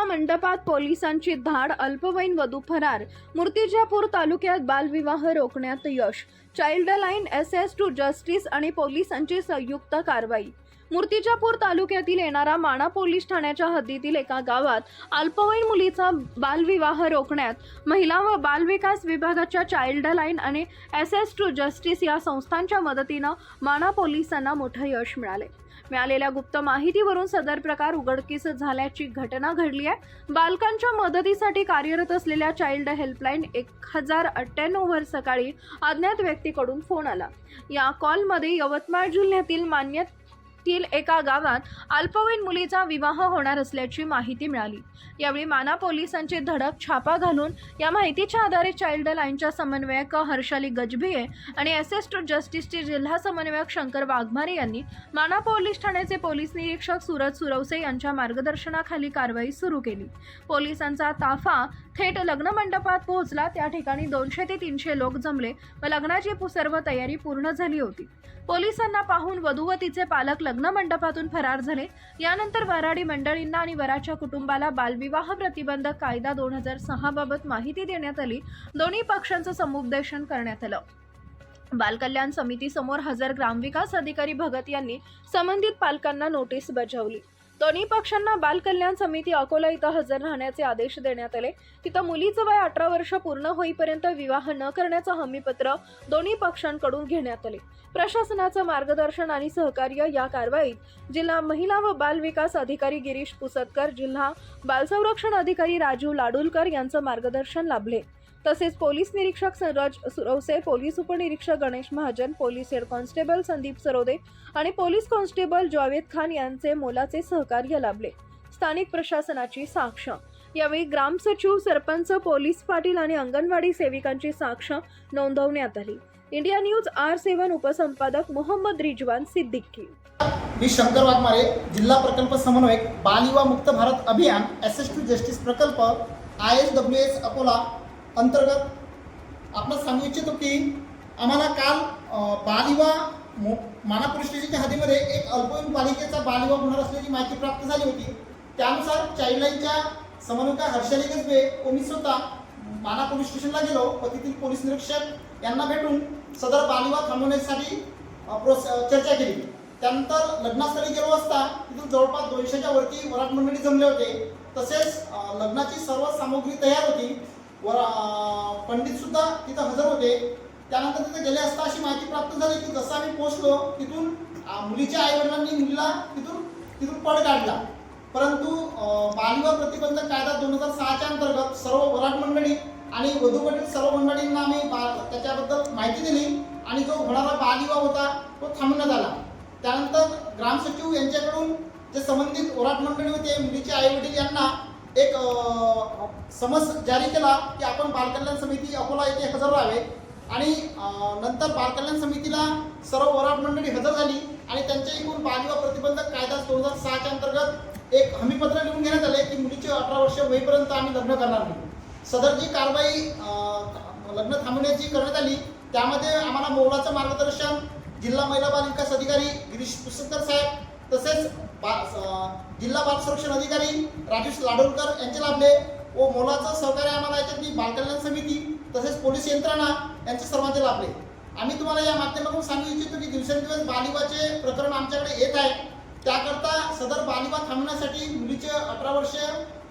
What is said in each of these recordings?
बालविवाहाच्या मंडपात पोलिसांची धाड अल्पवयीन वधू फरार. मूर्तिजापूर तालुक्यात बालविवाह रोखण्यात यश. Child line access to justice आणि पोलिसांची संयुक्त कारवाई. मूर्तिजापूर तालुक्यातील येणारा माणा पोलीस ठाण्याच्या हद्दीतील एका गावात अल्पवयीन मुलीचा बालविवाह रोखण्यात महिला व बालविकास विभागाच्या चाइल्ड लाईन आणि एस एस टू जस्टिस या संस्थांच्या मदतीनं माणा पोलिसांना मोठं यश मिळाले मिळालेल्या गुप्त माहितीवरून सदर प्रकार उघडकीस झाल्याची घटना घडली आहे. बालकांच्या मदतीसाठी कार्यरत असलेल्या चाइल्ड हेल्पलाईन एक हजार अठ्ठ्याण्णववर सकाळी अज्ञात व्यक्तीकडून फोन आला. या कॉलमध्ये यवतमाळ जिल्ह्यातील येथील एका गावात अल्पवयीन मुलीचा विवाह होणार असल्याची माहिती मिळाली. यावेळी माना पोलिसांचे धडक छापा घालून या माहितीच्या आधारे चाइल्ड लाईनच्या समन्वयक हर्षाली गजभिये आणि असिस्ट जस्टिसचे जिल्हा समन्वयक शंकर वाघमारे यांनी माना पोलीस ठाण्याचे पोलीस निरीक्षक सूरज सुरवसे यांच्या मार्गदर्शनाखाली कारवाई सुरू केली. पोलिसांचा ताफा थेट लग्न मंडपात पोहोचला. त्या ठिकाणी दोनशे ते तीनशे लोक जमले व लग्नाची सर्व तयारी पूर्ण झाली होती. पोलिसांना पाहून वधू व तिचे पालक लग्न मंडपातून फरार झाले. यानंतर वराडी मंडळींना आणि वराच्या कुटुंबाला बालविवाह प्रतिबंधक कायदा दोन हजार सहा बाबत माहिती देण्यात आली. दोन्ही पक्षांचं समुपदेशन करण्यात आलं. बालकल्याण समितीसमोर हजर ग्रामविकास अधिकारी भगत यांनी संबंधित पालकांना नोटीस बजावली. दोन्ही पक्षांना बालकल्याण समिती अकोला इथं हजर राहण्याचे आदेश देण्यात आले. तिथं मुलीचं वय अठरा वर्ष पूर्ण होईपर्यंत विवाह न करण्याचं हमीपत्र दोन्ही पक्षांकडून घेण्यात आले. प्रशासनाचं मार्गदर्शन आणि सहकार्य या कारवाईत जिल्हा महिला व बाल विकास अधिकारी गिरीश पुसतकर जिल्हा बालसंरक्षण अधिकारी राजीव लाडुलकर यांचं मार्गदर्शन लाभले. तसेच पोलीस निरीक्षक संराज सुरवसे पोलीस उपनिरीक्षक Ganesh Mahajan police head constable Sandeep Sarode आणि पोलीस कॉन्स्टेबल जावेद खान यांचे मोलाचे सहकार्य लाभले. स्थानिक प्रशासनाची साक्ष. यावेळी ग्रामसचिव सरपंच पोलीस पाटील आणि अंगणवाडी सेविकांची साक्ष नोंदवण्यात आली. इंडिया न्यूज आर सेवन उपसंपादक मोहम्मद रिजवान सिद्दीकी. मी शंकर वाघमारे जिल्हा प्रकल्प समन्वयक बालयुवा मुक्त भारत अभियान एस एस टू जस्टिस प्रकल्प I S W S Akola अंतर्गत आपण सांगू इच्छितो की आम्हाला काल बालिवा मो माना स्टेशनच्या हद्दीमध्ये एक अल्पवयीन बालिकेचा बालिवा होणार असल्याची माहिती प्राप्त झाली होती. त्यानुसार चाइल्डलाईनच्या समन्वयका हर्षाली गजबे व मी स्वतः माना पोलीस स्टेशनला गेलो व तेथील पोलीस निरीक्षक यांना भेटून सदर बालिवा थांबवण्यासाठी प्रोस चर्चा केली. त्यानंतर लग्नास्थळी गेलो असता तिथून जवळपास दोनशेच्या वरती वरात मंडळी जमले होते. तसेच लग्नाची सर्व सामग्री तयार होती. वर पंडित सुद्धा तिथं हजर होते. त्यानंतर तिथे गेले असता अशी माहिती प्राप्त झाली की जसं आम्ही पोहोचलो तिथून मुलीच्या आई वडिलांनी मुलीला तिथून तिथून पळ काढला. परंतु बाल बालविवाह प्रतिबंधक कायदा दोन हजार सहाच्या अंतर्गत सर्व वराट मंडळी आणि वधूवरील सर्व मंडळींना आम्ही बा- त्याच्याबद्दल माहिती दिली आणि जो होणारा बालविवाह होता तो थांबण्यात आला. त्यानंतर ग्रामसचिव यांच्याकडून जे संबंधित वराट मंडळी होते मुलीचे आई वडील यांना एक समज जारी केला की आपण बालकल्याण समिती अकोला येथे हजर राहावे. आणि नंतर बालकल्याण समितीला सर्व वराड मंडळी हजर झाली आणि त्यांच्या एकूण बालविवाह प्रतिबंधक कायदा दोन हजार सहाच्या अंतर्गत एक हमीपत्र लिहून घेण्यात आले की मुलीचे अठरा वर्ष होईपर्यंत आम्ही लग्न करणार नाही. सदर जी कारवाई लग्न थांबवण्याची करण्यात आली त्यामध्ये आम्हाला मोलाचं मार्गदर्शन जिल्हा महिला बाल विकास अधिकारी गिरीश पुस्तकर साहेब तसेच जिल्हा बाल संरक्षण अधिकारी राजेश लाडोलकर यांचे लाभले व मोलाचं सहकार्य आम्हाला याच्यातली बालकल्याण समिती तसेच पोलीस यंत्रणा यांचे सर्वांचे लाभले. आम्ही तुम्हाला या माध्यमातून सांगू इच्छितो की दिवसेंदिवस बालिवाचे प्रकरण आमच्याकडे येत आहे. त्याकरता सदर बालिवा थांबण्यासाठी मुलीचे अठरा वर्ष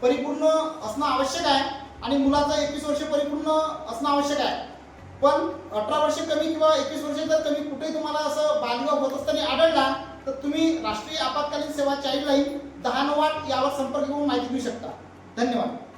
परिपूर्ण असणं आवश्यक आहे आणि मुलाचं एकवीस वर्ष परिपूर्ण असणं आवश्यक आहे. पण अठरा वर्ष कमी किंवा एकवीस वर्ष जर कमी कुठेही तुम्हाला असं बालिवा होत असताना आढळला तर तुम्ही राष्ट्रीय आपत्कालीन सेवा चाइल्ड लाईन दहा नऊ आठ यावर संपर्क करून माहिती घेऊ शकता. धन्यवाद.